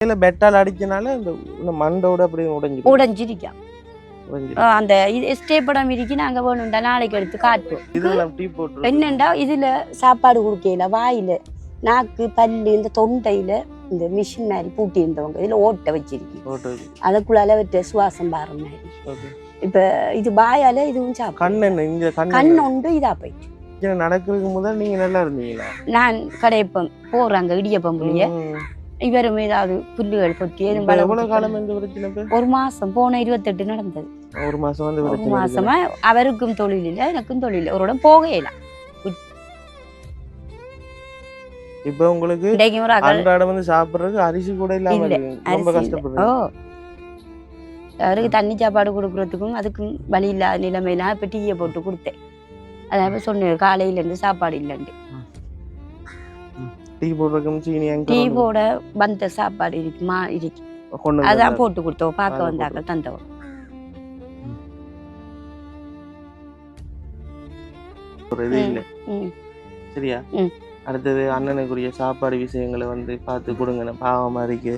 இல்ல பெட்டால் அடிச்சனால இந்த மண்டோட அப்படி உடைஞ்சு உடஞ்சிருக்கா அந்த இது ஸ்டே படம் இருக்கு நாங்க வேணும்டா நாளைக்கு எடுத்து காட்டுவோம் இதெல்லாம் டீ போட்டு என்னண்டா? இதுல சாப்பாடு கொடுக்கல வாயில நாக்கு பல்லு இந்த தொண்டையில இந்த மிஷின் மாதிரி பூட்டி இருந்தவங்க. இதுல ஓட்டை வச்சிருக்கு அதுக்குள்ளால விட்டு சுவாசம் பாரு மாதிரி. இப்ப இது வாயால இதுவும் சாப்பிடும் கண்? உண்டு இதா போயிட்டு. நடக்கிறதுக்கு முதல் நீங்க நல்லா இருந்தீங்களா? நான் கடையப்பம் போறாங்க இடியப்பம். இவரும் ஏதாவது புல்லுகள் இப்ப? ஒரு மாசம் போன இருபத்தெட்டு நடந்தது. ஒரு மாசம் வந்து ஒரு. மாசமா அவருக்கும் தொழில் இல்லை எனக்கும் தொழில் இல்லை ஒரு போகையில. இப்ப உங்களுக்கு அன்றாடம் வந்து சாப்பிடுறதுக்கு அரிசி கூட இல்லாம. ரொம்ப கஷ்டப்படுறேன் அவருக்கு தண்ணி சாப்பாடு கொடுக்கறதுக்கும் அதுக்கும் வழி இல்லாத நிலைமையெல்லாம் இப்போ டீயை போட்டு கொடுத்தேன். அதாவது சொன்னேன் காலையில இருந்து சாப்பாடு இல்லைன்ட்டு. டீ போடுறதுக்கும் சீனி டீ போட வந்த சாப்பாடு இருக்குமா? இருக்கு. அதான். போட்டு கொடுத்தோம் பார்க்க வந்தாக்க தந்தவன் ஒரு இது இல்ல. ம். சரியா. அடுத்தது அண்ணனுக்குரிய சாப்பாடு விஷயங்களை வந்து பார்த்து கொடுங்க. பாவமா இருக்கு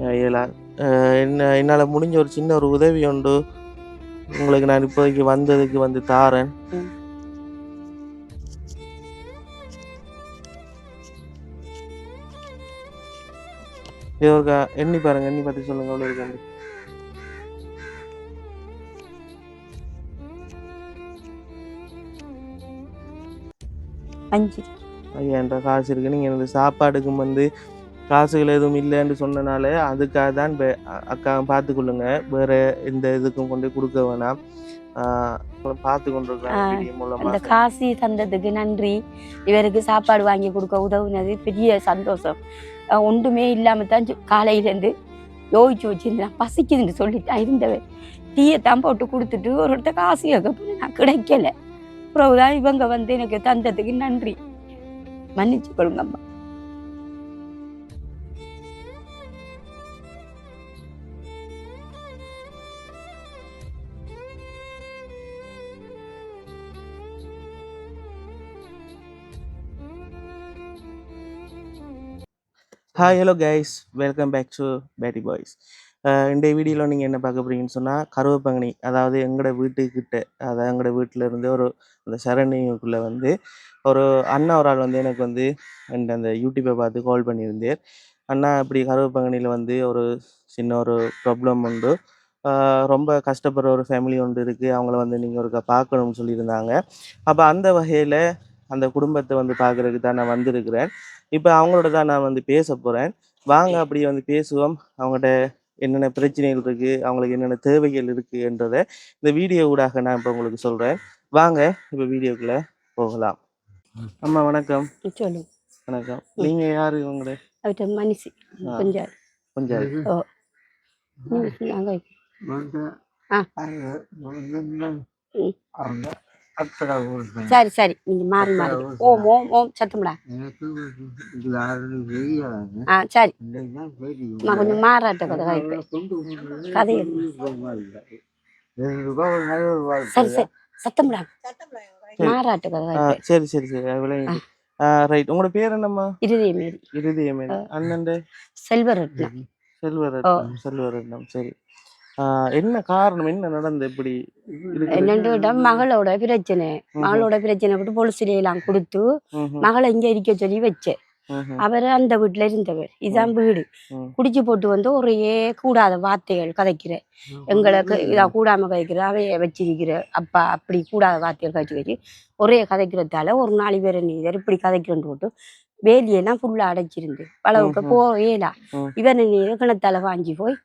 அஹ் இயலா அஹ் என்ன என்னால் முடிஞ்ச ஒரு சின்ன ஒரு உதவி உண்டு. உங்களுக்கு நான் இப்போதைக்கு வந்ததுக்கு வந்து தாரேன். இது ஒரு எண்ணி பாருங்க எண்ணி பார்த்து சொல்லுங்க எவ்வளோ இருக்கு அஞ்சு. ஐயாயிரம் காசு இருக்கு. நீங்கள் இந்த சாப்பாடுக்கும் வந்து காசுகள் எதுவும் இல்லைன்னு சொன்னனால அதுக்காக தான் அக்கா பார்த்துக்கொள்ளுங்க. வேற எந்த இதுக்கும் கொண்டு கொடுக்க வேணாம். பார்த்து அந்த காசு தந்ததுக்கு நன்றி. இவருக்கு சாப்பாடு வாங்கி கொடுக்க உதவுனது பெரிய சந்தோஷம். ஒன்றுமே இல்லாமல் தான் காலையிலேருந்து யோசிச்சு வச்சுருந்தேன் பசிக்குதுன்னு சொல்லிட்டு இருந்தவன். டீயை தான் போட்டு கொடுத்துட்டு ஒரு இடத்த காசு கேட்க நான் கிடைக்கல. பிறகுதான் இவங்க வந்து எனக்கு தந்ததுக்கு நன்றி. மன்னிச்சு கொள்ளுங்கம்மா hi hello guys welcome back to பேட்டி பாய்ஸ் இந்த வீடியோவில் நீங்கள் என்ன பார்க்க போகிறீங்கன்னு சொன்னால் கருவப்பங்கனி அதாவது எங்களோட வீட்டுக்கிட்ட அதாவது எங்களோட வீட்டில் இருந்து ஒரு அந்த சரணிங்குள்ளே வந்து ஒரு அண்ணா ஒரு ஆள் வந்து எனக்கு வந்து அந்த அந்த யூடியூப்பை பார்த்து கால் பண்ணியிருந்தேன் அண்ணா இப்படி கருவப்பங்கனியில் வந்து ஒரு சின்ன ஒரு ப்ராப்ளம் உண்டு. ரொம்ப கஷ்டப்படுற ஒரு ஃபேமிலி ஒன்று இருக்குது அவங்கள வந்து நீங்கள் ஒருக்கா பார்க்கணும்னு சொல்லியிருந்தாங்க. அப்போ அந்த வகையில் அந்த குடும்பத்தை வந்து பார்க்குறதுக்கு தான் நான் வந்திருக்கிறேன். இப்போ அவங்களோட தான் நான் வந்து பேச போகிறேன் வாங்க அப்படி வந்து பேசுவோம். அவங்கள்ட்ட என்னென்ன பிரச்சனைகள் இருக்குது அவங்களுக்கு என்னென்ன தேவைகள் இருக்குன்றதை இந்த வீடியோ ஊடாக நான் இப்போ உங்களுக்கு சொல்கிறேன் வாங்க இப்போ வீடியோக்குள்ளே போகலாம். அம்மா வணக்கம். வணக்கம். நீங்கள் யார் உங்களோட? அவர்கிட்ட மனுஷி ஆ. கொஞ்சம் கொஞ்சம் ம், நாங்க ஆ. சரி சரி. நீங்க மாறி மாறி. ஓம் ஓம் ஓம் சத்தம்டா. ஆ சரி. நான் கொஞ்சம் மாறாட்ட கதை கதை சரி சரி. சத்தம்டா. மாறாட்ட கதை சரி சரி சரி. ரைட். உங்களோட பேர் என்னம்மா? இருதய மாரி இருதயம் அண்ணன் செல்வரத்னம் செல்வரட்னம். செல்வரட்னம். சரி. என்ன காரணம் என்ன நடந்து இப்படி? என்னண்டு மகளோட பிரச்சனை. மகளோட பிரச்சனை விட்டு போலீஸ்ல எல்லாம் கொடுத்து. மகளை இங்க இருக்க சொல்லி வச்சேன். அவர் அந்த வீட்டுல இருந்தவர் இதான் வீடு. குடிச்சு போட்டு வந்து ஒரே கூடாத வார்த்தைகள் கதைக்கிற எங்களுக்கு இதா கூடாம கதைக்கிற அவைய வச்சிருக்கிற அப்பா அப்படி கூடாத வார்த்தைகள் கதைச்சு வச்சு ஒரே கதைக்கிறதால ஒரு நாலு பேர் நீதர் இப்படி கதைக்கிறேன்னு போட்டு வேலியெல்லாம் ஃபுல்லா அடைச்சிருந்து. போயேலா ம். இவர் நீர் கிணத்தால வாங்கி போய்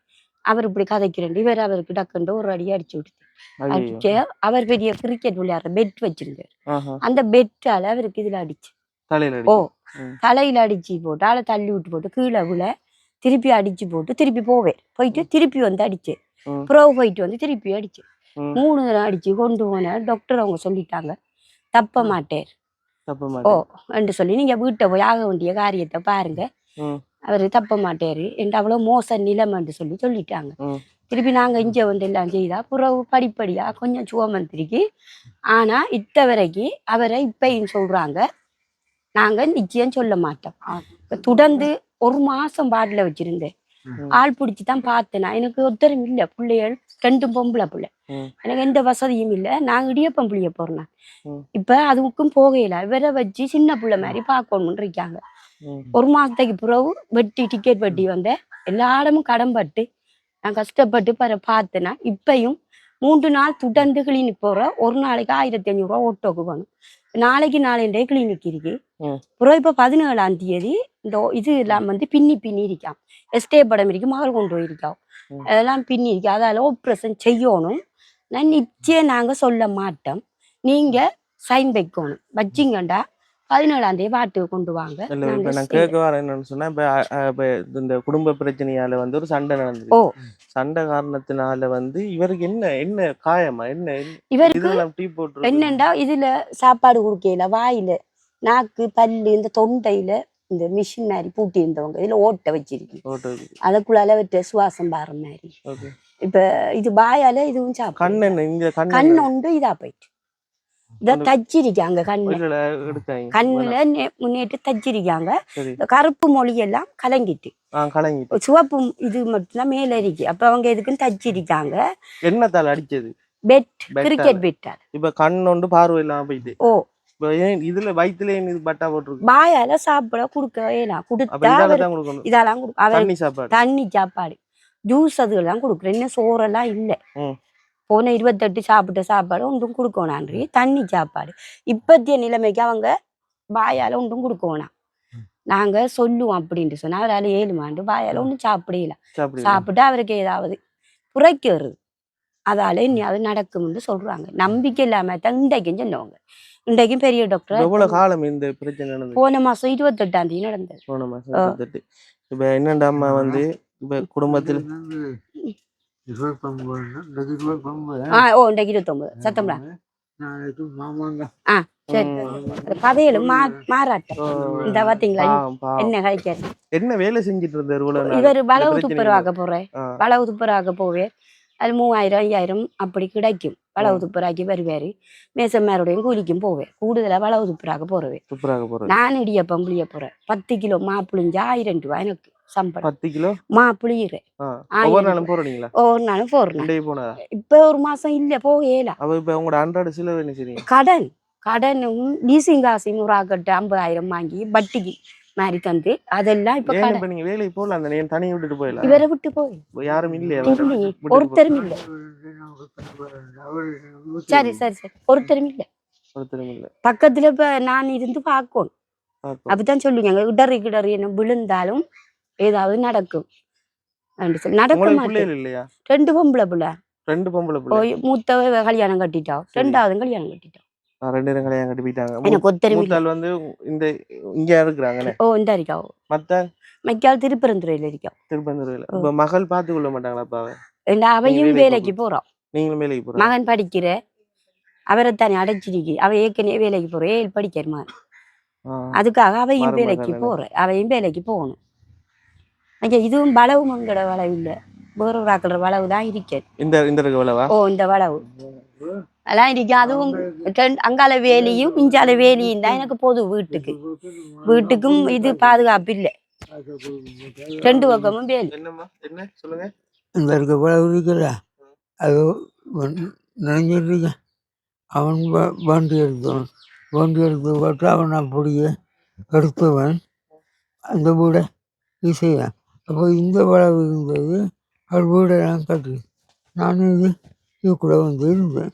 அவர் இப்படி கதைக்கிறேன் இவர் அவருக்கு டக்குண்டு ஒரு அடி அடிச்சு ஐயையோ. அடிச்சு அவர் பெரிய கிரிக்கெட் விளையாடுற பெட் வச்சிருந்தார். அந்த பெட்டால அவருக்கு இதுல அடிச்சு. தலையில ஓ. தலையில அடிச்சு போட்டு ஆளை தள்ளி விட்டு போட்டு கீழே விழ திருப்பி அடிச்சு போட்டு திருப்பி போவேன். போயிட்டு திருப்பி வந்து அடிச்சு. புறவு போயிட்டு வந்து திருப்பி அடிச்சு. மூணு தடவை அடிச்சு கொண்டு போன டாக்டர் அவங்க சொல்லிட்டாங்க. தப்ப மாட்டேர் ஓ என்று சொல்லி நீங்க வீட்டை போய் ஆக வேண்டிய காரியத்தை பாருங்க. அவரு தப்ப மாட்டாரு என்று அவ்வளவு மோச நிலைமைன்னு சொல்லி சொல்லிட்டாங்க. திருப்பி நாங்க இங்க வந்து எல்லாம் செய்தா புறவு படிப்படியா கொஞ்சம் சுவமந்திரிக்கு ஆனா இத்த வரைக்கும் அவரை இப்பயும் சொல்றாங்க நாங்க நிச்சயம் சொல்ல மாட்டோம் தொடர்ந்து ஒரு மாசம் பாட்டில வச்சிருந்தேன். ஆள் பிடிச்சி தான் பார்த்தேன். எனக்கு ஒருத்தரும் இல்லை பிள்ளைகள் ரெண்டும் பொம்பளை பிள்ளை. எனக்கு எந்த வசதியும் இல்லை நான் இடியப்பம் புளிய போறேன் ம். இப்ப அதுக்கும் போகையில இவரை வச்சு சின்ன பிள்ளை மாதிரி பார்க்கணும்னு இருக்காங்க. ஒரு மாசத்துக்கு பிறகு வெட்டி டிக்கெட் வெட்டி வந்தேன். எல்லா இடமும் கடன்பட்டு நான் கஷ்டப்பட்டு பிற பார்த்தேன்னா இப்பயும் மூன்று நாள் தொடர்ந்து கிளினிக் போற ஒரு நாளைக்கு ஆயிரத்தி ஐநூறு ரூபா ஓட்டோக்கு வேணும் நாளைக்கு நாளைண்டே கிளினிக் இருக்கு. ம். பிறகு இப்ப பதினேழாம் தேதி இந்த இது எல்லாம் வந்து பின்னி பின்னி இருக்கான் எஸ்டே படம் இருக்கு மகள் கொண்டு போயிருக்கான் ம். அதெல்லாம் பின்னி இருக்கு. அதால ஆப்ரேஷன் செய்யணும். நான் நிச்சயம் நாங்க சொல்ல மாட்டோம். நீங்க சைன் வைக்கணும். வச்சிங்கண்டா பதினேழாம் தேதி வாட்டுக்கு கொண்டு வாங்க. நான். கேட்க வரேன் என்னன்னு சொன்னா இப்ப இந்த குடும்ப பிரச்சனையால வந்து ஒரு சண்டை ஓ. நடந்தது சண்டை காரணத்தினால வந்து இவருக்கு என்ன என்ன காயமா என்ன இவருக்கு என்னண்டா இதுல சாப்பாடு கொடுக்கையில வாயில நாக்கு பல்லு இந்த தொண்டையில இந்த மிஷின் மாதிரி பூட்டி இருந்தவங்க இதுல ஓட்டை வச்சிருக்கு. அதுக்குள்ளால விட்டு சுவாசம் பாற மாதிரி. இப்ப இது வாயால இதுவும் கண் சாப்பிடு என்ன இங்க கண்? ஒன்று இதா போயிட்டு. இத தச்சிருக்காங்க கண்ணுல. நே- முன்னேட்டு தச்சிருக்காங்க. கருப்பு மொழி எல்லாம் கலங்கிட்டு. சிவப்பு இது மட்டும்தான் மேல இருக்கு. அப்ப அவங்க எதுக்குன்னு தச்சிருக்காங்க. என்னத்தால அடிச்சது? பெட் கிரிக்கெட் பெட்டால். இப்ப கண் ஒன்று பார்வை இல்லாம போயிட்டு. ஓ. ஏன் இதுல வயித்துல ஏன் இது பட்டா போட்டிருக்கு? வாயால சாப்பிட கொடுக்கவே நான் அப்ப கொடுத்தா இதெல்லாம் தண்ணி சாப்பாடு. தண்ணி சாப்பாடு. ஜூஸ் அதுகெல்லாம் கொடுக்குறேன். சோறெல்லாம் இல்லை. போன இருபத்தெட்டு சாப்பிட்ட சாப்பாடு ஒன்றும் கொடுக்கணான்றி தண்ணி சாப்பாடு. இப்பத்திய நிலைமைக்கு அவங்க வாயால ஒன்றும் கொடுக்கணும் நாங்க சொல்லுவோம் அப்படின்ட்டு சொன்னா அவரால் ஏழு மாண்டு வாயால ஒன்றும் சாப்பிடல சாப்பிடு சாப்பிட்டு அவருக்கு ஏதாவது புரைக்கு வருது. அதால இனி அது நடக்கும்னு சொல்றாங்க. நம்பிக்கை இல்லாம தான் இன்றைக்கும் சொன்னவங்க. இன்றைக்கும் பெரிய டாக்டர் எவ்வளவு காலம் இந்த பிரச்சனை நடந்தது? போன மாசம் இருபத்தெட்டாம் தேதி நடந்தது. போன மாசம் இருபத்தெட்டு. இப்ப என்னடா அம்மா வந்து? இப்ப குடும்பத்தில் ஆ ஓ இன்றைக்கு இருபத்தொன்பது சத்தம்டா. மாமாங்க? சரி ம். கதையிலும் மா மாறாட்டம். இந்த பாத்தீங்களா. என்ன கழிக்காரு என்ன வேலை செஞ்சிட்டு இருந்தாரு? இவர் வளவு துப்புரவாக போறேன். ஆ, வளவு துப்புரவாக போவேன். அது மூவாயிரம் ஐயாயிரம் அப்படி கிடைக்கும். வளவு துப்புராக்கி வருவாரு. மேசம்மாரோடையும் கூலிக்கும் போவேன். கூடுதலா வளவு துப்புராக போறவே. சூப்பராக போறது. நான் இடியப்பம் புளிய போறேன். பத்து கிலோ மா புளிஞ்சா ஆயிரம் ரூபாய் எனக்கு. சம்பளம். பத்து கிலோ? மா ஆயிரம் ஒவ்வொரு நாளும் போறீங்களா ஒவ்வொரு நாளும் போறேன் போனதா இப்ப ஒரு மாசம் இல்ல போகல. அவ இப்ப உங்களோட அன்றாட செலவு என்ன செய்றீங்க? கடன். கடனும் லீசிங் காசையும் ஒரு ஆக்கட்டு ஐம்பதாயிரம் வாங்கி வட்டிக்கு மாதிரி தந்து அதெல்லாம் இப்ப கடன். நீங்க வேலைக்கு போகல அந்த நேரம் தனியை விட்டுட்டு போயிடலாம். இவரை விட்டு போய் யாரும் இல்லையா? இல்லையே. ஒருத்தரும் இல்ல. சரி சரி சரி. ஒருத்தரும் இல்ல. ஒருத்தரும் இல்ல. பக்கத்துல இப்ப நான் இருந்து பார்க்கணும். பார்ப்போம். அப்படித்தான் சொல்லுவாங்க. இடறி கிடறி என்ன விழுந்தாலும் ஏதாவது நடக்கும். அப்படி சொல்லி நடக்க உங்களுக்கு மாட்டேன். பிள்ளைகள் இல்லையா? ரெண்டு பொம்பளை பிள்ளை. ரெண்டு பொம்பளை பிள்ளை. போய் மூத்தவ கல்யாணம் கட்டிட்டா. ரெண்டாவது கல்யாணம் கட்டிட்டா. ரெண்டு பேரும் கல்யாணம் கட்டி போயிட்டாங்க எனக்கு இல்ல. மூத்தாள் வந்து இந்த இங்க இருக்கிறாங்கண்ணே ஓ இந்த இருக்கா மத்த மைக்கால் திருப்பரந்துறையில இருக்கா திருப்பந்தூர்ல இப்ப மகள் கொள்ள மாட்டாங்களா அவையும் வேலைக்கு போறான். நீங்களும் வேலைக்கு போறீங்க. மகன் படிக்கிற. அவரை தானே அடைச்சிருக்கு. அவ ஏற்கனவே வேலைக்கு போற. ஏழு படிக்கிறமா ஆ, அதுக்காக அவையும் வேலைக்கு. போற. அவையும் வேலைக்கு போகணும். ஐயா இதுவும் வளவு மங்கட வளவு இல்ல. வேற ஒரு ஆக்கிற வளவு தான் இருக்கேன் இந்த இந்த விளவா? ஓ இந்த வளவு. அதெல்லாம் இருக்கு. அதுவும் அங்கால வேலியும் இஞ்சால வேலியும் தான் எனக்கு போதும் வீட்டுக்கு. வீட்டுக்கும் இது பாதுகாப்பு இல்லை. ரெண்டு பக்கமும் வேலி. என்னம்மா? என்ன? சொல்லுங்க. இந்த இருக்க உழவு இருக்குல்ல அது நினைஞ்சிட்டு அவன் வண்டி எடுத்தவன் வண்டி எடுத்து போட்டு அவன் அப்படியே எடுத்தவன் அந்த வீடை இசையான் அப்போ இந்த உழவு இருந்தது அவர் வீடெல்லாம் கட்டி நானும் இது இது கூட வந்து இருந்தேன்.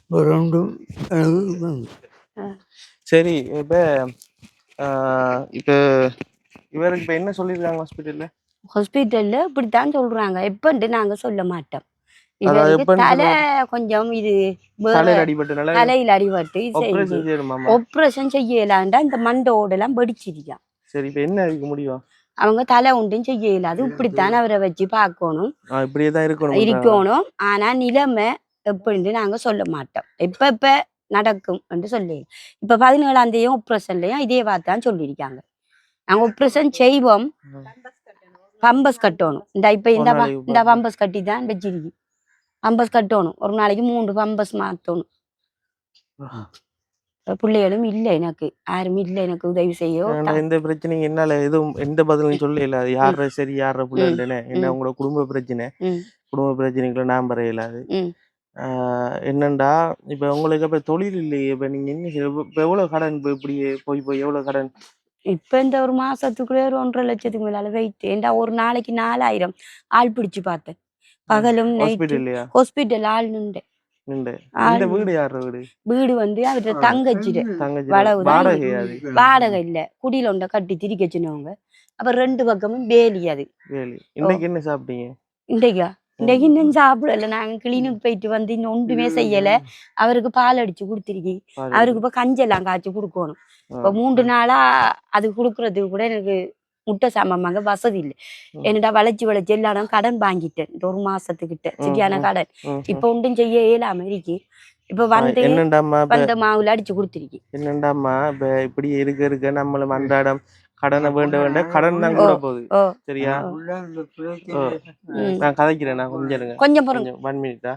இப்போ ரெண்டும் எனக்கு வந்து. சரி இப்ப இப்ப இவருக்கு இப்ப என்ன சொல்லிருக்காங்க ஹாஸ்பிட்டல்ல ஹாஸ்பிட்டல்ல இப்படித்தான் சொல்றாங்க. எப்பன்ட்டு நாங்க சொல்ல மாட்டோம். தலை கொஞ்சம் இது தலையில அடிபட்டு ஆபரேஷன் செய்யலாண்டா இந்த மண்டோடெல்லாம் படிச்சிருக்கான் சரி இப்ப என்ன அதுக்கு முடியும்? அவங்க தலை ஒன்றும் செய்யல. அது இப்படித்தான் அவரை வச்சு பார்க்கணும். ஆ, இப்படியே தான் இருக்கணும் இருக்கணும். ஆனா நிலைமை எப்படின்னு நாங்க சொல்ல மாட்டோம். எப்ப எப்ப நடக்கும் என்று சொல்லி. இப்ப பதினேழாம் தேதியும் ஆப்ரேஷன்லயும் இதே வார்த்தான் சொல்லியிருக்காங்க. நாங்க ஆப்ரேஷன் செய்வோம். பம்பஸ் கட்டணும். இந்த இப்ப இந்த இந்த. பம்பஸ் கட்டி தான் வச்சிருக்கு பம்பஸ் கட்டணும். ஒரு நாளைக்கு மூன்று பம்பஸ் மாத்தணும். பிள்ளைகளும் இல்லை எனக்கு. யாரும் இல்லை எனக்கு உதவி செய்ய எந்த பிரச்சனையும் என்னால எதுவும் எந்த பதிலும் சொல்ல இல்லாது யார சரி யார பிள்ளைன்னு என்ன. உங்களோட குடும்ப பிரச்சனை. குடும்ப பிரச்சனைக்குள்ள நான். ஆஹ் என்னண்டா? இப்ப உங்களுக்கு இப்ப தொழில் இல்லையே. இப்ப நீங்க என்ன இப்ப எவ்வளவு கடன் இப்ப இப்படி போய் போய் எவ்வளவு கடன்? இப்ப இந்த ஒரு மாசத்துக்குள்ளே ஒரு ஒன்றரை லட்சத்துக்கு மேல வெயிட் ஏண்டா ஒரு நாளைக்கு நாலாயிரம். ஆள் பிடிச்சு பார்த்தேன். பகலும் ஹாஸ்பிட்டல் ஆள் நின்று நின்று ஆள் இந்த வீடு யார வீடு வீடு வந்து அவர்கிட்ட தங்கச்சிடு தங்கச்சி வளவுதான் வாடகை இல்ல குடியில ஒண்ட கட்டி திரிக்க வச்சுனவங்க அப்ப ரெண்டு பக்கமும் வேலி அது இன்னைக்கு என்ன சாப்பிட்டீங்க இன்றைக்கா இன்றைக்கு இன்னும் சாப்பிடல நாங்க கிளினிக் போயிட்டு வந்து இன்னும் ஒன்றுமே செய்யல அவருக்கு பால் அடிச்சு கொடுத்துருக்கி பாரு. அவருக்கு இப்ப கஞ்செல்லாம் காய்ச்சி கொடுக்கணும். இப்ப மூன்று நாளா அது கொடுக்கறதுக்கு கூட எனக்கு முட்டை சாமாங்க வசதி இல்லை. என்னடா வளைச்சு வளைச்சு எல்லாரும் கடன் வாங்கிட்டேன் ஒரு மாசத்துக்கிட்ட சரியான. கடன். இப்ப ஒன்றும் செய்ய இயலாம இருக்கு இப்ப வந்து என்னண்டாம்மா இப்ப வந்த மாவுல அடிச்சு கொடுத்துருக்கி என்னண்டாம்மா இப்ப இப்படி இருக்க இருக்க நம்மளும் அன்றாடம் கடனை வேண்ட வேண்ட கடன் தான் கூட போகுது. சரியா. நான் கதைக்கிறேன் நான் கொஞ்சம் கொஞ்சம் கொஞ்சம் ஒன் மினிட்டா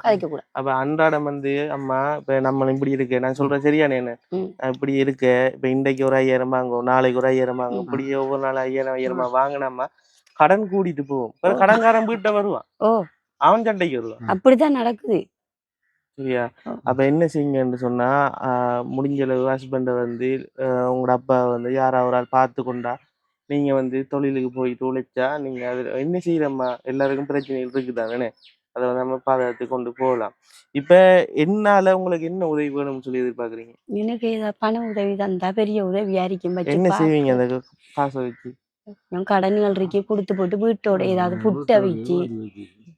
அப்ப அன்றாடம் வந்து அம்மா இப்ப நம்ம இப்படி இருக்கு. நான் சொல்றேன் ம். நான்? இப்படி இருக்க. இப்ப இன்றைக்கு ஒரு ஐயாயிரம் வாங்கும் நாளைக்கு ஒரு ஐயாயிரம் வாங்கும். இப்படி ஒவ்வொரு நாள் ஐயாயிரம் ஐயாயிரமா வாங்கினாமா கடன் கூட்டிட்டு போகும் இப்ப கடன்காரன் வீட்டை வருவான். அவன் சண்டைக்கு வருவான். அப்படிதான் நடக்குது. சரியா. அப்ப என்ன செய்யுங்கன்னு சொன்னா முடிஞ்ச அளவு ஹஸ்பண்டை வந்து ஆஹ், உங்களோட அப்பா வந்து யாராவது ஒரு ஆள் பார்த்து கொண்டா நீங்க வந்து தொழிலுக்கு போயிட்டு உழைச்சா நீங்க அது என்ன செய்யறம்மா எல்லாருக்கும் பிரச்சனைகள் இருக்குதானே அதை வந்து நம்ம பாதுகாத்து கொண்டு போகலாம். இப்ப என்னால உங்களுக்கு என்ன உதவி வேணும்னு சொல்லி எதிர்பார்க்கறீங்க? எனக்கு ஏதாவது பண உதவி தந்தா பெரிய உதவியா இருக்கும் என்ன செய்வீங்க அந்த காசை வச்சு? நான் கடன்கள் இருக்கு கொடுத்து போட்டு வீட்டோட ஏதாவது புட்டை வச்சு.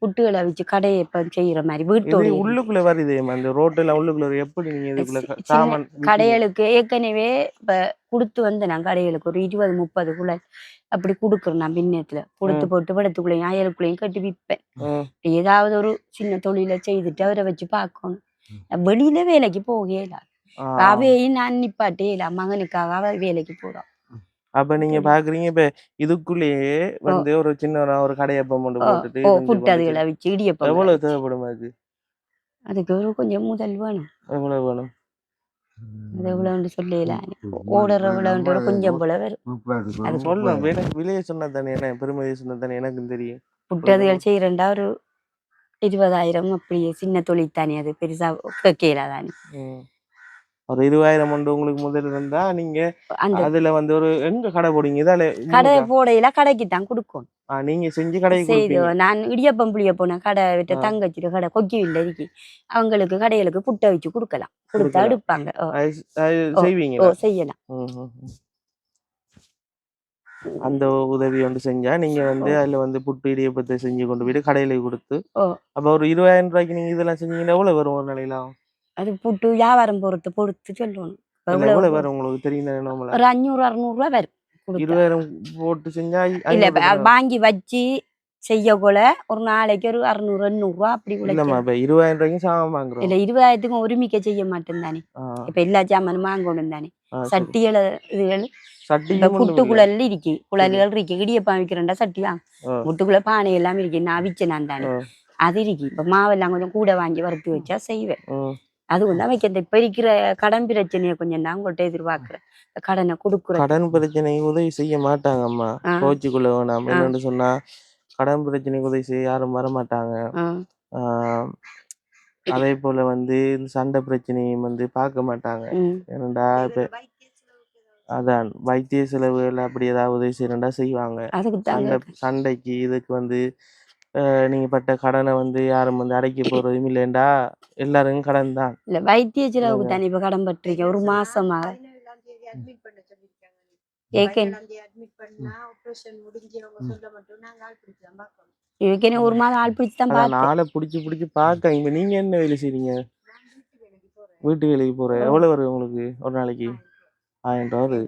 புட்டுகளை வச்சு கடையை இப்ப செய்யற மாதிரி இது வீட்டோட உள்ளுக்குள்ள வருது அந்த ரோட்டுல உள்ளுக்குள்ள எப்படி நீங்க இதுக்குள்ள சாமான்? கடைகளுக்கு ஏற்கனவே இப்ப கொடுத்து வந்தேன் நான் கடைகளுக்கு ஒரு இருபது முப்பதுக்குள்ள அப்படி கொடுக்குறேன் நான் பின்னத்துல. கொடுத்து போட்டு படத்துக்குள்ளேயும் அயலுக்குள்ளேயும் கட்டி விற்பேன். ஏதாவது ஒரு சின்ன தொழிலை செய்துட்டு அவரை வச்சு பார்க்கணும். வெளியில வேலைக்கு போகல ஆ. அவையும் நான் நிப்பாட்டே இல்ல மகனுக்காக அவ வேலைக்கு போறான் அப்ப நீங்க பாக்குறீங்க இப்ப இதுக்குள்ளேயே வந்து ஒரு சின்ன ஒரு- கடையப்பம் கொண்டு போட்டுட்டு புட்டு அதுகளை வச்சு இடியப்பம் எவ்வளவு தேவைப்படும் அதுக்கு அதுக்கு ஒரு கொஞ்சம் முதல் வேணும். எவ்வளவு வேணும்? அது எவ்வளவுன்னு சொல்லல. ஓடுற எவ்வளவுன்ற கொஞ்சம் போல வரும் அது சொல்லலாம் எனக்கு விலையை சொன்னா தானே என்ன? பெருமதியை சொன்னா தானே எனக்கும் தெரியும். புட்டு அதுகள் செய்யறேன்டா ஒரு இருபதாயிரம் அப்படியே சின்ன தொழில் தானே அது பெருசா கேட்கல தானே. ஒரு இருபதாயிரம் உண்டு உங்களுக்கு முதல் இருந்தா நீங்க அதுல வந்து ஒரு எங்க கடை போடுங்க இதால கடை போடையில கடைக்கு தான் கொடுக்கணும் ஆ, நீங்க செஞ்சு கடைக்கு செய்து நான் இடியப்பம் புளிய போன கடை விட்ட. தங்கச்சிட்டு கடை கொக்கியில் இருக்கு அவங்களுக்கு கடைகளுக்கு புட்டை வச்சு கொடுக்கலாம். கொடுத்தா. எடுப்பாங்க. செய்வீங்க செய்யலாம். அந்த உதவி ஒன்று செஞ்சா நீங்க வந்து அதுல வந்து புட்டு இடியப்பத்தை செஞ்சு கொண்டு போயிட்டு கடையில கொடுத்து. அப்ப ஒரு இருபதாயிரம் ரூபாய்க்கு நீங்க இதெல்லாம் செஞ்சீங்கன்னா எவ்வளவு வரும் ஒரு ஆகும் அது புட்டு வியாபாரம் பொறுத்து பொறுத்து சொல்லணும் எவ்வளவு வரும் உங்களுக்கு? தெரியும் ஒரு அஞ்சூறு அறுநூறு ரூபா வரும். இருபதாயிரம் போட்டு செஞ்சா இல்ல. வாங்கி வச்சு செய்யக்குள்ள ஒரு நாளைக்கு ஒரு அறுநூறு எண்ணூறு ரூபா அப்படி இருபதாயிரம் ரூபாய்க்கு சாமான் வாங்குறோம். இல்ல இருபதாயிரத்துக்கும் ஒருமிக்க செய்ய மாட்டேன் தானே. இப்ப எல்லா சாமானும் வாங்கணும் தானே. சட்டிகள் இதுகள் புட்டு. குழல் இருக்கு. குழல்கள் இருக்கு. இடியப்பம் விக்கிறண்டா சட்டி வாங்க. ஆ. புட்டுக்குள்ள பானை எல்லாம் இருக்கு. நான் அவிச்சேன் நான் தானே. அது இருக்கு. இப்ப மாவெல்லாம் கொஞ்சம் கூட வாங்கி வறுத்து வச்சா செய்வேன். அது வந்து வைக்க இந்த இப்ப இருக்கிற கடன் பிரச்சனையை கொஞ்சம் தான் உங்கள்கிட்ட எதிர்பார்க்கிறேன். கடனை கொடுக்குறேன். கடன் பிரச்சனைக்கு உதவி செய்ய மாட்டாங்க அம்மா. கோச்சிக்குள்ள வேணாம். என்னன்னு சொன்னா கடன் பிரச்சனைக்கு உதவி செய்ய யாரும் வர மாட்டாங்க. ஆ, ஆஹ் அதே போல வந்து இந்த சண்டை பிரச்சனையும் வந்து பார்க்க மாட்டாங்க. இப்ப அதான் வைத்திய செலவுகள் அப்படி ஏதாவது உதவி செய்யணும்டா செய்வாங்க. சண்டைக்கு இதுக்கு வந்து ஆஹ் நீங்க பட்ட கடனை வந்து யாரும் வந்து அடைக்க போறதும் இல்லைண்டா எல்லாருக்கும் கடன் தான். இல்ல வைத்திய செலவுக்கு தானே இப்ப கடன் பட்டிருக்கேன் ஒரு மாசமா? ஏற்கனவே ஒரு மாதம் ஆள் பிடிச்சு தான் பார்த்தேன் நாளை புடிச்சு புடிச்சு பார்க்க. இப்ப நீங்க என்ன வேலை செய்றீங்க? வீட்டு வேலைக்கு போற. எவ்வளவு வருது உங்களுக்கு ஒரு நாளைக்கு? ஆயிரம் ரூபா வருது.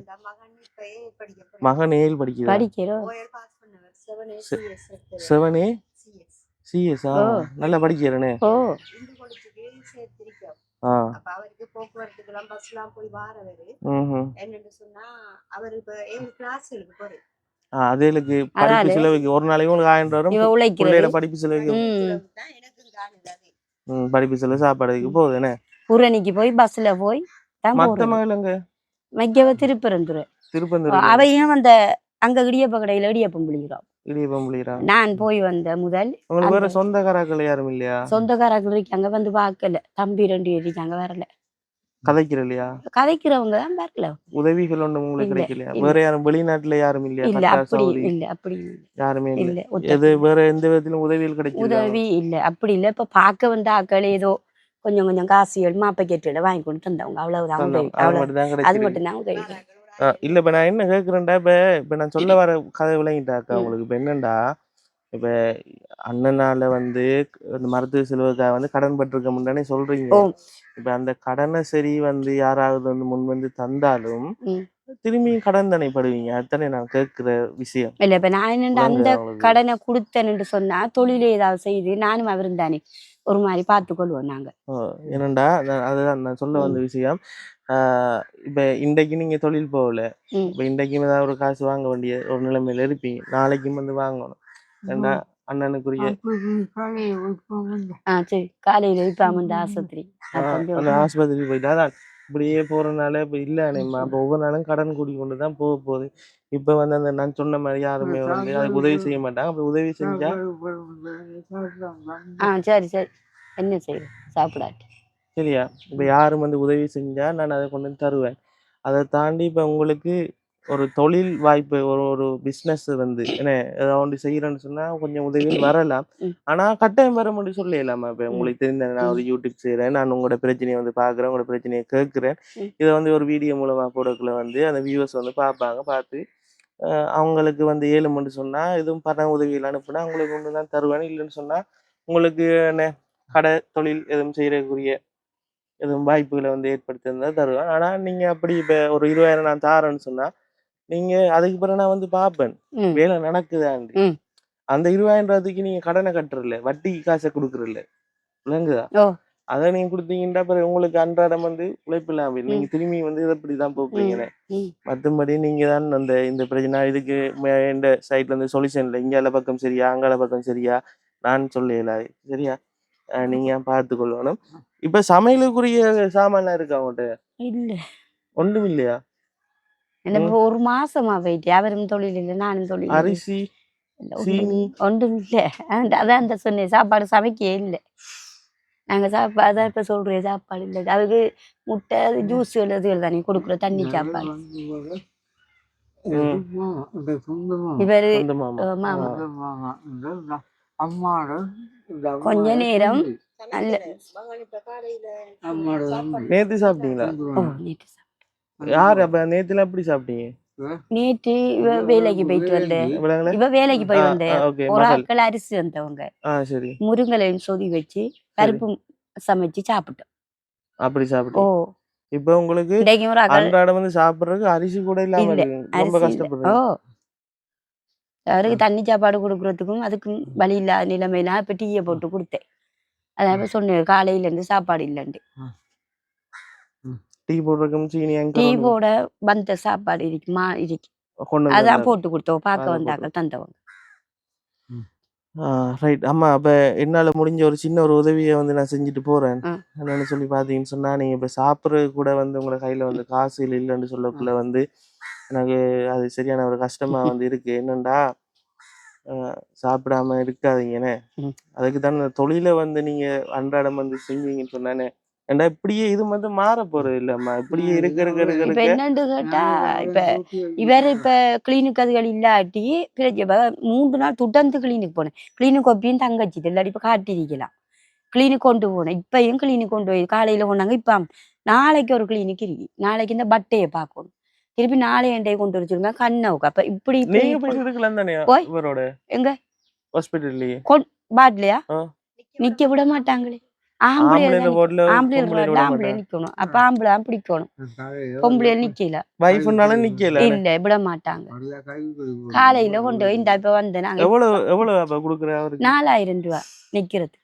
மகன் ஏழு படிக்குதா? படிக்கிறோம். செவனே சிஎஸ் ஆ. ஓ. நல்லா படிக்கிறேனே. ஓ. ஆ. அப்ப அவருக்கு போக்குவரத்துக்கு எல்லாம் பஸ் எல்லாம் போய் வாரவரு. என்னன்னு சொன்னா அவர் இப்ப ஏழு கிளாஸ்களுக்கு போறாரு. ஆ அதுகளுக்கு படிப்பு. செலவுக்கு ஒரு நாளைக்கு உங்களுக்கு ஆயிரம் வரும் பிள்ளையோட படிப்பு செலவுக்கு ம். படிப்பு செலவு சாப்பாடுக்கு போகுது என்ன? பூரணிக்கு போய் பஸ்ல போய் மத்த போறது. மகள் எங்க மைக்கவ திருப்பரந்துரு. திருப்பந்தூர் அவையும் அந்த அங்க இடியப்ப கடையில இடியப்பம் புளிரா நான் போய் வந்த முதல் வேற சொந்தக்காராக்கள் யாரும் இல்லையா? சொந்தக்காரர்கள் இருக்காங்க வந்து பார்க்கல. தம்பி ரெண்டு இருக்காங்க வரல. கதைக்கிற இல்லையா கதைக்கிறவங்க தான் வரல உதவிகள் ஒன்றும் உங்களுக்கு கிடைக்கலையா. வேற யாரும் வெளிநாட்டுல யாரும் இல்லையா? இல்ல அப்படி இல்ல அப்படி. யாருமே இல்ல. எது வேற எந்த விதத்திலும் உதவிகள் கிடைக்கல உதவி இல்ல அப்படி இல்ல. இப்ப பார்க்க வந்த ஆக்கள் ஏதோ கொஞ்சம் கொஞ்சம் காசுகள் மாப்ப கேட்டு வாங்கி கொண்டு தந்தவங்க. அவ்வளவுதான் அது அவ்வளவு. மட்டும் தான் அது கிடைக்குது. மட்டும் தான் உதவி இல்ல இப்ப நான் என்ன கேக்குறேன்டா இப்ப இப்ப நான் சொல்ல வர கதை விளங்கிட்டாக்கா. உங்களுக்கு இப்ப என்னண்டா இப்ப அண்ணனால வந்து இந்த மருத்துவ செலவுக்காக வந்து கடன் பட்டிருக்க முன்னாடி சொல்றீங்க. இப்ப அந்த கடனை சரி வந்து யாராவது வந்து முன் வந்து தந்தாலும் ம். திரும்பி கடன் தானே படுவீங்க அதுதானே நான் கேட்கிற விஷயம் இல்ல இப்ப நான் என்னண்டா அந்த? கடனை கொடுத்தேன்னு சொன்னா தொழிலே ஏதாவது செய்து நானும் அவரும் தானே ஒரு மாதிரி பார்த்து கொள்வோம் நாங்க என்னண்டா அதுதான் நான் சொல்ல வந்த விஷயம் இப்ப இன்றைக்கு நீங்க தொழில் போகல. இப்ப இன்றைக்கும் ஏதாவது ஒரு காசு வாங்க வேண்டிய ஒரு நிலைமையில இருப்பீங்க. நாளைக்கும் வந்து வாங்கணும். ஏண்டா அண்ணனுக்குரிய ஆ சரி. காலையில இப்ப அந்த ஆஸ்பத்திரி. அந்த ஆஸ்பத்திரி போயிட்டு அதான் இப்படியே போறதுனால இப்ப இல்ல அண்ணேம்மா அப்ப ஒவ்வொரு நாளும் கடன் கூடி கொண்டு தான் போக போகுது. இப்ப வந்து அந்த நான் சொன்ன மாதிரி யாருமே வந்து அதுக்கு உதவி செய்ய மாட்டாங்க. அப்படி உதவி செஞ்சா ஆ சரி சரி. என்ன செய்யும் சாப்பிடாட்டி. சரியா இப்ப யாரும் வந்து உதவி செஞ்சா நான் அதை கொண்டு வந்து தருவேன். அதை தாண்டி இப்ப உங்களுக்கு ஒரு தொழில் வாய்ப்பு ஒரு ஒரு பிசினஸ் வந்து என்ன ஏதாவது ஒன்று செய்யறேன்னு சொன்னா கொஞ்சம் உதவிகள் வரலாம். ம். ஆனா கட்டாயம் வர முடியும் சொல்லலாமா? இப்ப உங்களுக்கு தெரிந்த நான் ஒரு யூடியூப் செய்யறேன் நான் உங்களோட பிரச்சனையை வந்து பாக்குறேன் உங்களோட பிரச்சனையை கேட்கிறேன். இதை வந்து ஒரு வீடியோ மூலமா போடக்குள்ள வந்து அந்த வியூவர்ஸ் வந்து பார்ப்பாங்க பார்த்து அவங்களுக்கு வந்து ஏழுமன்னு சொன்னா எதுவும் பண உதவிகள் அனுப்புனா உங்களுக்கு ஒன்று தான் தருவேன். இல்லைன்னு சொன்னா உங்களுக்கு என்ன கடை தொழில் எதுவும் செய்யறதுக்குரிய எதுவும் வாய்ப்புகளை வந்து ஏற்படுத்தி இருந்தா தருவேன் ஆனா நீங்க அப்படி இப்ப ஒரு இருபதாயிரம் நான் தாரேன்னு சொன்னா நீங்க அதுக்கு பிறகு நான் வந்து பார்ப்பேன். வேலை நடக்குதான்னு ம். அந்த இருபதாயிரத்துக்கு நீங்க கடனை கட்டுறல வட்டி காசை கொடுக்குறல விளங்குதா. அதை நீங்க கொடுத்தீங்கன்னா பிறகு உங்களுக்கு அன்றாடம் வந்து உழைப்பு இல்லாம. நீங்க திரும்பி வந்து இதை இப்படிதான் போப்பீங்க. மற்றபடி நீங்க தான் அந்த இந்த பிரச்சனை. இதுக்கு இந்த சைட்ல இருந்து சொல்யூஷன் இல்லை. இங்கால பக்கம் சரியா அங்கால பக்கம் சரியா நான் சொல்லல. சரியா? நீங்க பார்த்து கொள்ளணும் இப்ப சமையலுக்குரிய சாமான்லாம் இருக்கா உங்கள்கிட்ட இல்ல. ஒன்றும் இல்லையா என்ன இப்ப ஒரு மாசமா போயிட்டு அவரும் தொழில் இல்லை நானும் தொழில். அரிசி ஒண்ணும் ஒன்றும் இல்லை அதான் அந்த சொன்னேன் சாப்பாடு சமைக்கவே இல்லை. நாங்க சாப்பாடு அதான் இப்ப சொல்றேன் சாப்பாடு இல்லை. அதுக்கு முட்டை ஜூஸ் எழுதுகள் தானே கொடுக்குற தண்ணி சாப்பாடு. இவரு மாமா. கொஞ்ச நேரம் நல்ல நேத்து சாப்பிட்டீங்களா. யாரு அப்ப நேத்துல எப்படி சாப்பிட்டீங்க? நேற்று இவ வேலைக்கு போயிட்டு வந்தேன். இவ வேலைக்கு போய் வந்தேன். ஓகே ஒரு ஆட்கள் அரிசி வந்தவங்க. ஆ சரி. முருங்கலையும் சொதி வச்சு பருப்பும் சமைச்சு சாப்பிட்டோம். அப்படி ஓ. சாப்பிட்டீங்க இப்ப உங்களுக்கு அன்றாடம் வந்து சாப்பிடுறதுக்கு அரிசி கூட இல்லாம ரொம்ப. ஓ. கஷ்டப்படுறேன் அவருக்கு தண்ணி சாப்பாடு கொடுக்கறதுக்கும் அதுக்கும் வழி இல்லாத நிலைமையில. இப்ப டீயை போட்டு கொடுத்தேன். அதான் சொன்னேன் காலையில இருந்து சாப்பாடு இல்லைன்ட்டு டீ போடுறதுக்கும் சீனி டீ போட வந்த சாப்பாடு இருக்கு. மா இருக்கு அதான். போட்டு கொடுத்தோம். பார்க்க வந்தாங்க தந்தவங்க. ரைட். அம்மா அப்ப என்னால முடிஞ்ச ஒரு சின்ன ஒரு உதவியை வந்து நான் செஞ்சுட்டு போறேன். என்னன்னு சொல்லி பாத்தீங்கன்னு சொன்னா நீங்க இப்ப சாப்பிடுறது கூட வந்து உங்களோட கையில வந்து காசு இல்லை இல்லைன்னு சொல்லக்குள்ள வந்து எனக்கு அது சரியான ஒரு கஷ்டமா வந்து இருக்கு. என்னண்டா? அஹ், சாப்பிடாம இருக்காதீங்கண்ணே. அதுக்கு தான் இந்த தொழிலை வந்து நீங்க அன்றாடம் வந்து செஞ்சீங்கன்னு சொன்னானே. ஏன்டா இப்படியே இது வந்து மாற போறது இல்லம்மா. இப்படியே இருக்க இருக்க என்னன்னு கேட்டா இப்ப இவர் இப்ப கிளினிக் அதுகள் இல்லாட்டி மூன்று நாள் தொடர்ந்து கிளினிக் போனேன். கிளினிக் ஒப்பியும் தங்கச்சிட்டு இல்லாட்டி இப்ப காட்டிருக்கலாம் கிளினிக் கொண்டு போனேன். இப்பயும் கிளினிக் கொண்டு போய் காலையில போனாங்க இப்ப நாளைக்கு ஒரு கிளினிக் இருக்கு. நாளைக்கு இந்த பட்டையை பார்க்கணும். திருப்பி நாளை எண்டையை கொண்டு வச்சிருங்க கண்ணவுக்கு அப்ப இப்படி போய் எங்க? ஹாஸ்பிட்டல்லயே பாட்லையா. நிக்க விட மாட்டாங்களே. நிக்கணும். அப்ப ஆம்பளை பிடிக்கணும். பொம்பளை நிக்கல. நிக்கல இல்ல விட மாட்டாங்க. காலையில கொண்டு போய் இந்த இப்ப வந்து நாங்க எவ்வளவு எவ்வளவு அப்ப குடுக்குற அவருக்கு? நாலாயிரம் ரூபா நிக்கிறது.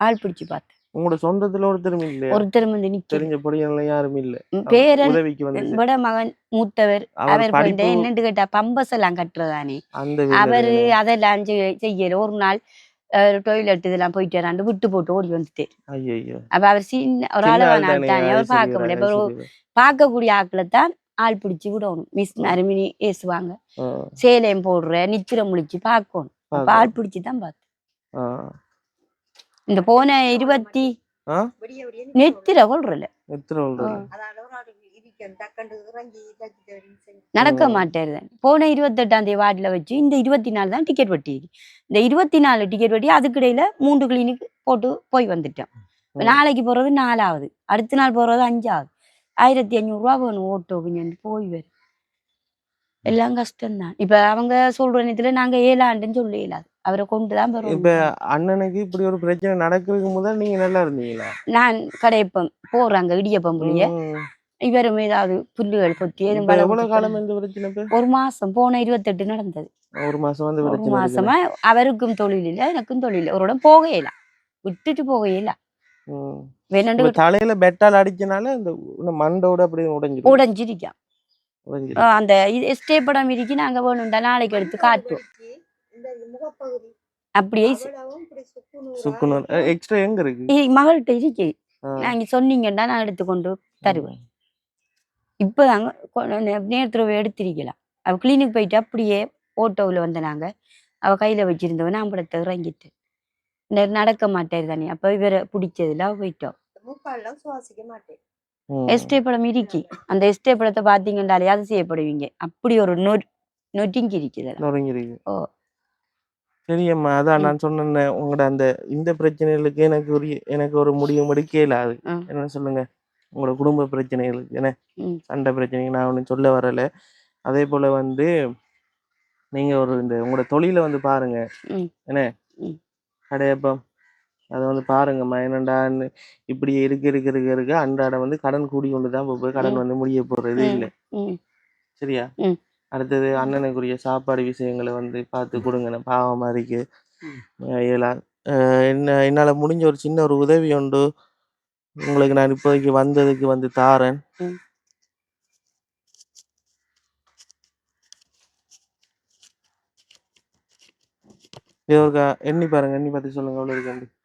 ஆள் பிடிச்சு பார்த்து. உங்களோட சொந்தத்துல ஒருத்தரும் இல்லையா? ஒருத்தர் வந்து நிக்க தெரிஞ்ச பொடியெல்லாம் யாரும் இல்ல. பேரன் வந்து விட மகன் மூத்தவர் அவர் போயிட்டு என்னன்னு கேட்டா பம்பஸ் எல்லாம் கட்டுறதானே. அவரு. அதெல்லாம் செய்- செய்யல. ஒரு நாள் டொய்லெட் இதெல்லாம் போயிட்டு வராண்டு விட்டு போட்டு ஓடி வந்துட்டு. அப்ப அவர் சின்ன ஒரு அளவான ஆள் தானே அவர் பார்க்க முடியாது பார்க்கக்கூடிய ஆட்களை தான் ஆள் பிடிச்சி விடணும். மிஸ் நறுமினி ஏசுவாங்க. சேலையும் போடுற நித்திரம் முழிச்சு பார்க்கணும். ஆள் பிடிச்சி தான் பார்த்தேன் இந்த போன இருபத்தி நெத்திர கொள்றல. நடக்க மாட்டேருது. போன இருபத்தெட்டாம் தேதி வார்டில் வச்சு இந்த இருபத்தி நாலு தான் டிக்கெட் வெட்டி இந்த இருபத்தி நாலு டிக்கெட் வெட்டி அதுக்கிடையில மூன்று கிளினிக் போட்டு போய் வந்துட்டோம். நாளைக்கு போறது நாலாவது. அடுத்த நாள் போறது அஞ்சாவது. ஆயிரத்தி ஐநூறுரூவா வேணும் ஓட்டோக்கு. ஞான் போய் வரும் எல்லாம் கஷ்டம்தான். இப்ப அவங்க சொல்ற நேரத்துல நாங்க ஏழாண்டுன்னு சொல்ல இயலாது அவரை கொண்டு தான் இப்ப அண்ணனுக்கு இப்படி ஒரு பிரச்சனை நடக்கிறதுக்கு முதல் நீங்க நல்லா இருந்தீங்களா? நான் கடையப்பம் போறாங்க இடியப்பம் புள்ளிய. இவரும் ஏதாவது புல்லுகள் கொத்தி ஒரு மாசம் போன இருபத்தெட்டு நடந்தது. ஒரு மாசம் வந்து ஒரு. மாசமா அவருக்கும் தொழில் இல்ல எனக்கும் தொழில் இல்லை. ஒரு இடம் போகையில விட்டுட்டு போகையில. வேணாண்டு தலையில பெட்டால் அடிச்சனால இந்த மண்டோட அப்படி உடஞ்சிருக்கான். அந்த எஸ்டே படம் இருக்கு. நாங்க வேணும்டா நாளைக்கு எடுத்து காட்டுவோம் அப்படியே சி- அவ்வளவும் இப்படி சுக்குநூறா? சுக்குநூறு. எக்ஸ்ட்ரா எங்க இருக்கு? மகள்கிட்ட இருக்கு. நாங்க சொன்னீங்கன்னா நான் எடுத்துக்கொண்டு தருவேன். இப்பதாங்க கொ- நே- நேரத்துல எடுத்திருக்கலாம் அவ கிளினிக் போயிட்டு அப்படியே ஓட்டோவில் வந்த நாங்க அவ கையில வச்சிருந்தவன் நான் படத்தை இறங்கிட்டு. நடக்க மாட்டேன் தானே அப்ப இவரை பிடிச்சதுல போயிட்டோம் எஸ்டே படம் இருக்கு அந்த எஸ்டே படத்தை பாத்தீங்கன்னாலே அது செய்யப்படுவீங்க அப்படி ஒரு நொ நொட்டிங்கி இருக்குது அதுல. நொறுங்கிருக்கு ஓ. சரியம்மா அதான். நான் சொன்னேன் உங்களோட அந்த இந்த பிரச்சனைகளுக்கு எனக்கு ஒரு எனக்கு ஒரு முடிவு எடுக்கல அது ம். என்ன சொல்லுங்க உங்களோட குடும்ப பிரச்சனைகளுக்கு என்ன. சண்டை பிரச்சனைக்கு நான் ஒன்றும் சொல்ல வரல அதே போல வந்து நீங்க ஒரு இந்த உங்களோட தொழிலை வந்து பாருங்க. என்ன. கடையப்பம் அதை வந்து பாருங்கம்மா என்னண்டான்னு இப்படி இருக்க இருக்க இருக்க இருக்க. அன்றாட வந்து கடன் கூடி கொண்டு தான் போகுது கடன் வந்து முடிய போறது. இல்லை. சரியா. அடுத்தது அண்ணனுக்குரிய சாப்பாடு விஷயங்களை வந்து பார்த்து கொடுங்க நான் பாவமா இருக்கு. அஹ் என்ன என்னால முடிஞ்ச ஒரு சின்ன ஒரு உதவி உண்டு. உங்களுக்கு நான் இப்போதைக்கு வந்ததுக்கு வந்து தாரேன். இது எண்ணி பாருங்க எண்ணி பார்த்து சொல்லுங்க எவ்வளவு இருக்கு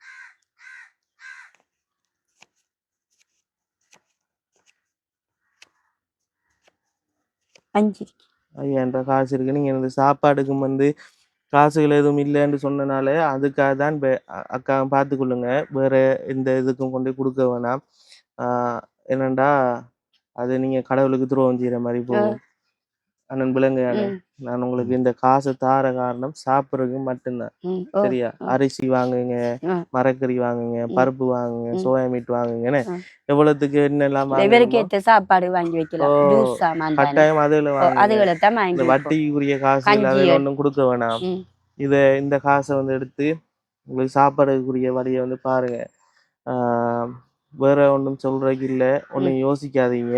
அஞ்சு ரூபாய் காசு இருக்கு. நீங்க எனக்கு சாப்பாடுக்கும் வந்து காசுகள் எதுவும் இல்லைன்னு சொன்னனால அதுக்காக தான் அக்கா பார்த்துக்கொள்ளுங்க வேற எந்த இதுக்கும் கொண்டு கொடுக்க வேணாம். என்னண்டா அது நீங்க கடவுளுக்கு துரோகம் செய்யற மாதிரி போகும் அண்ணன் விலங்கு ம். நான் உங்களுக்கு இந்த காசை தார காரணம் சாப்பிட்றதுக்கு மட்டும்தான். சரியா. அரிசி வாங்குங்க. மரக்கறி வாங்குங்க. பருப்பு வாங்குங்க. சோயா மீட் வாங்குங்கன்னு. எவ்வளவுக்கு என்னெல்லாம் இவருக்கு சாப்பாடு வாங்கி வைக்கலாம் தானே. கட்டாயம் அதுல அதுகளை தான் வாங்கி இந்த வைப்போம். வட்டிக்குரிய காசு ஒன்றும் கொடுக்க வேணாம். இதை இந்த காசை வந்து எடுத்து உங்களுக்கு சாப்பாடுக்குரிய வழியை வந்து பாருங்க ஆஹ் வேற ஒன்றும் சொல்றதுக்கு இல்லை ஒன்றும் யோசிக்காதீங்க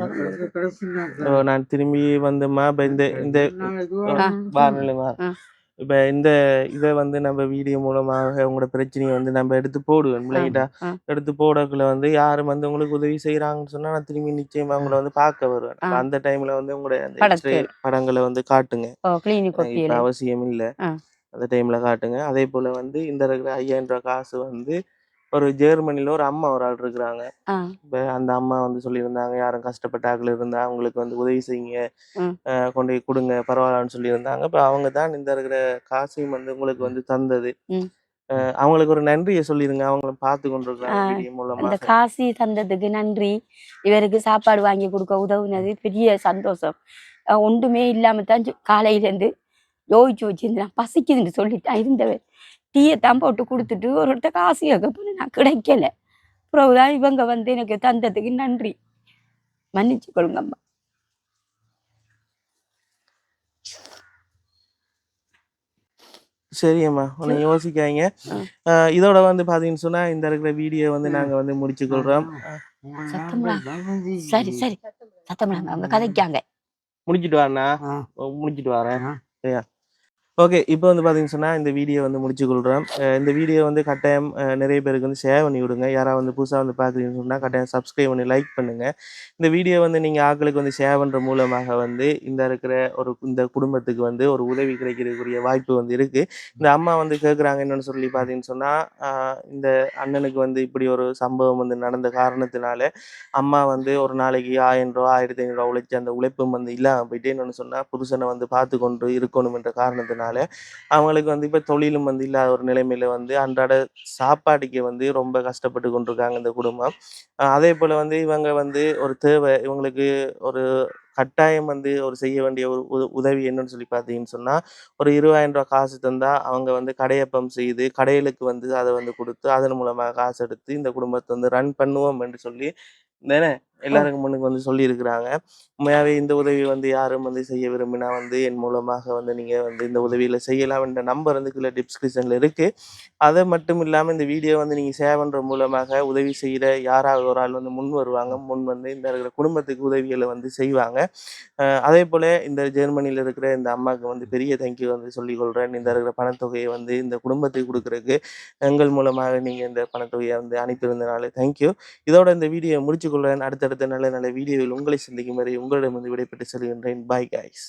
நான் பாக்குறேன்டா திரும்பி வந்தோமா இப்போ இந்த இந்த ஆ. இப்போ இந்த இதை வந்து நம்ம வீடியோ மூலமாக உங்களோட பிரச்சனையை வந்து நம்ம எடுத்து போடுவேன் பிள்ளைகிட்ட. எடுத்து போடக்குள்ள வந்து யாரும் வந்து உங்களுக்கு உதவி செய்யறாங்கன்னு சொன்னா நான் திரும்பி நிச்சயமா உங்களை வந்து பார்க்க வருவேன். அந்த டைம்ல வந்து உங்களுடைய படங்களை வந்து காட்டுங்க. அவசியம் இல்லை. அந்த டைம்ல காட்டுங்க. அதே போல வந்து இந்த இருக்கிற ஐயாயிரம் ரூபாய் காசு வந்து ஒரு ஜெர்மனில ஒரு அம்மா ஒரு ஆள் இருக்கிறாங்க. இப்ப அந்த அம்மா வந்து சொல்லியிருந்தாங்க யாரும் கஷ்டப்பட்ட ஆட்கள் இருந்தா அவங்களுக்கு வந்து உதவி செய்யுங்க கொண்டு போய் கொடுங்க பரவாயில்லன்னு சொல்லியிருந்தாங்க. இப்ப அவங்க தான் இந்த இருக்கிற காசையும் வந்து உங்களுக்கு வந்து தந்தது. அவங்களுக்கு ஒரு நன்றியை சொல்லிருங்க. அவங்களும் பார்த்து கொண்டிருக்கிறாங்க அந்த மூலமாக காசு தந்ததுக்கு நன்றி. இவருக்கு சாப்பாடு வாங்கி கொடுக்க உதவுனது பெரிய சந்தோஷம். ஒன்றுமே இல்லாம தான் சு- காலையில இருந்து யோசிச்சு வச்சிருந்தேன் பசிக்குதுன்னு சொல்லிட்டான். இருந்தவன் டீயை தான் போட்டு கொடுத்துட்டு ஒரு இடத்த காசு கேட்க போனேன். நான் கிடைக்கல. அப்புறம்தான் இவங்க வந்து எனக்கு தந்ததுக்கு நன்றி. மன்னிச்சு கொள்ளுங்கம்மா சரியம்மா ஒன்றும் யோசிக்காதீங்க. இதோட வந்து பாத்தீங்கன்னு சொன்னா இந்த இருக்கிற வீடியோ வந்து நாங்க வந்து முடிச்சு வந்து சரி சரி. சத்தமிடாங்க அவங்க கதைக்காங்க முடிச்சிட்டு வரேண்ணா. முடிச்சிட்டு வரேன். சரியா? ஓகே இப்போ வந்து பார்த்தீங்கன்னு சொன்னால் இந்த வீடியோ வந்து முடிச்சுக்கொள்கிறேன் இந்த வீடியோ வந்து கட்டாயம் நிறைய பேருக்கு வந்து ஷேர் பண்ணி விடுங்க. யாராவது வந்து புதுசாக வந்து பார்க்குறீங்கன்னு சொன்னால் கட்டாயம் சப்ஸ்கிரைப் பண்ணி லைக் பண்ணுங்கள் இந்த வீடியோ வந்து நீங்கள் ஆட்களுக்கு வந்து ஷேர் பண்ணுற மூலமாக வந்து இந்த இருக்கிற ஒரு இந்த குடும்பத்துக்கு வந்து ஒரு உதவி கிடைக்கிறதுக்குரிய வாய்ப்பு வந்து இருக்குது இந்த அம்மா வந்து கேட்குறாங்க என்னென்னு சொல்லி பார்த்தீங்கன்னு சொன்னால் இந்த அண்ணனுக்கு வந்து இப்படி ஒரு சம்பவம் வந்து நடந்த காரணத்தினால அம்மா வந்து ஒரு நாளைக்கு ஆயிரம் ரூபா ஆயிரத்தி ஐநூறுரூவா உழைச்சி அந்த உழைப்பும் வந்து இல்லாமல் போயிட்டு என்னென்னு சொன்னால் புருஷனை வந்து பார்த்து கொண்டு இருக்கணும் என்ற காரணத்தினால அவங்களுக்கு வந்து இப்போ தொழிலும் வந்து இல்லாத ஒரு நிலைமையில வந்து அன்றாட சாப்பாட்டுக்கு வந்து ரொம்ப கஷ்டப்பட்டு கொண்டிருக்காங்க இந்த குடும்பம். அதே போல் வந்து இவங்க வந்து ஒரு தேவை இவங்களுக்கு ஒரு கட்டாயம் வந்து ஒரு செய்ய வேண்டிய ஒரு உதவி என்னன்னு சொல்லி பார்த்தீங்கன்னு சொன்னால் ஒரு இருபதாயிரம் ரூபாய் காசு தந்தால் அவங்க வந்து கடையப்பம் செய்து கடைகளுக்கு வந்து அதை வந்து கொடுத்து அதன் மூலமாக காசு எடுத்து இந்த குடும்பத்தை வந்து ரன் பண்ணுவோம் என்று சொல்லி தானே? எல்லாருக்கும் முன்னுக்கு வந்து சொல்லியிருக்கிறாங்க. உண்மையாகவே இந்த உதவி வந்து யாரும் வந்து செய்ய விரும்பினா வந்து என் மூலமாக வந்து நீங்கள் வந்து இந்த உதவியில் செய்யலாம் என்ற நம்பர் வந்து கீழே டிஸ்கிரிப்ஷனில் இருக்குது அதை மட்டும் இல்லாமல் இந்த வீடியோ வந்து நீங்கள் ஷேர் பண்ணுற மூலமாக உதவி செய்கிற யாராவது ஒரு ஆள் வந்து முன் வருவாங்க. முன் வந்து இந்த இருக்கிற குடும்பத்துக்கு உதவிகளை வந்து செய்வாங்க. அதே போல் இந்த ஜெர்மனியில் இருக்கிற இந்த அம்மாவுக்கு வந்து பெரிய தேங்க்யூ வந்து சொல்லிக்கொள்கிறேன் இந்த இருக்கிற பணத்தொகையை வந்து இந்த குடும்பத்துக்கு கொடுக்குறதுக்கு எங்கள் மூலமாக நீங்கள் இந்த பணத்தொகையை வந்து அனுப்பியிருந்தனால தேங்க்யூ இதோட இந்த வீடியோ முடிச்சுக்கொள்கிறேன் அடுத்தடுத்த நல்ல நல்ல வீடியோவில் உங்களை சந்திக்கும் வரை உங்களிடம் வந்து விடைபெற்று செல்கின்றேன். Bye guys